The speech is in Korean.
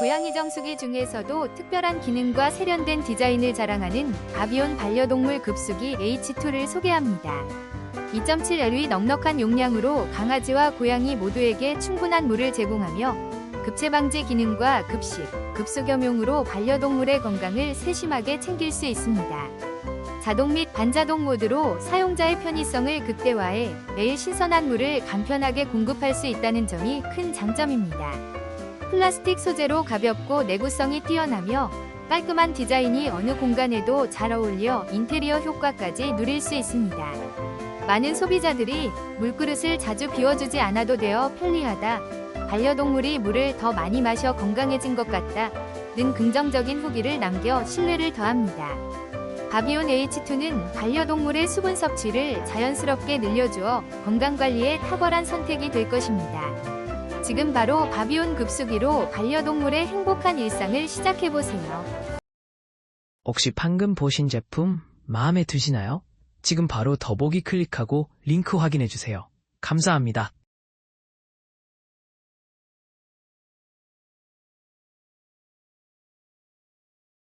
고양이 정수기 중에서도 특별한 기능과 세련된 디자인을 자랑하는 바비온 반려동물 급수기 H2를 소개합니다. 2.7LV 넉넉한 용량으로 강아지와 고양이 모두에게 충분한 물을 제공하며 급체 방지 기능과 급식, 급수 겸용으로 반려동물의 건강을 세심하게 챙길 수 있습니다. 자동 및 반자동 모드로 사용자의 편의성을 극대화해 매일 신선한 물을 간편하게 공급할 수 있다는 점이 큰 장점입니다. 플라스틱 소재로 가볍고 내구성이 뛰어나며 깔끔한 디자인이 어느 공간에도 잘 어울려 인테리어 효과까지 누릴 수 있습니다. 많은 소비자들이 물그릇을 자주 비워주지 않아도 되어 편리하다. 반려동물이 물을 더 많이 마셔 건강해진 것 같다. 는 긍정적인 후기를 남겨 신뢰를 더합니다. 바비온 H2는 반려동물의 수분 섭취를 자연스럽게 늘려주어 건강관리에 탁월한 선택이 될 것입니다. 지금 바로 바비온 급수기로 반려동물의 행복한 일상을 시작해보세요. 혹시 방금 보신 제품 마음에 드시나요? 지금 바로 더보기 클릭하고 링크 확인해주세요. 감사합니다.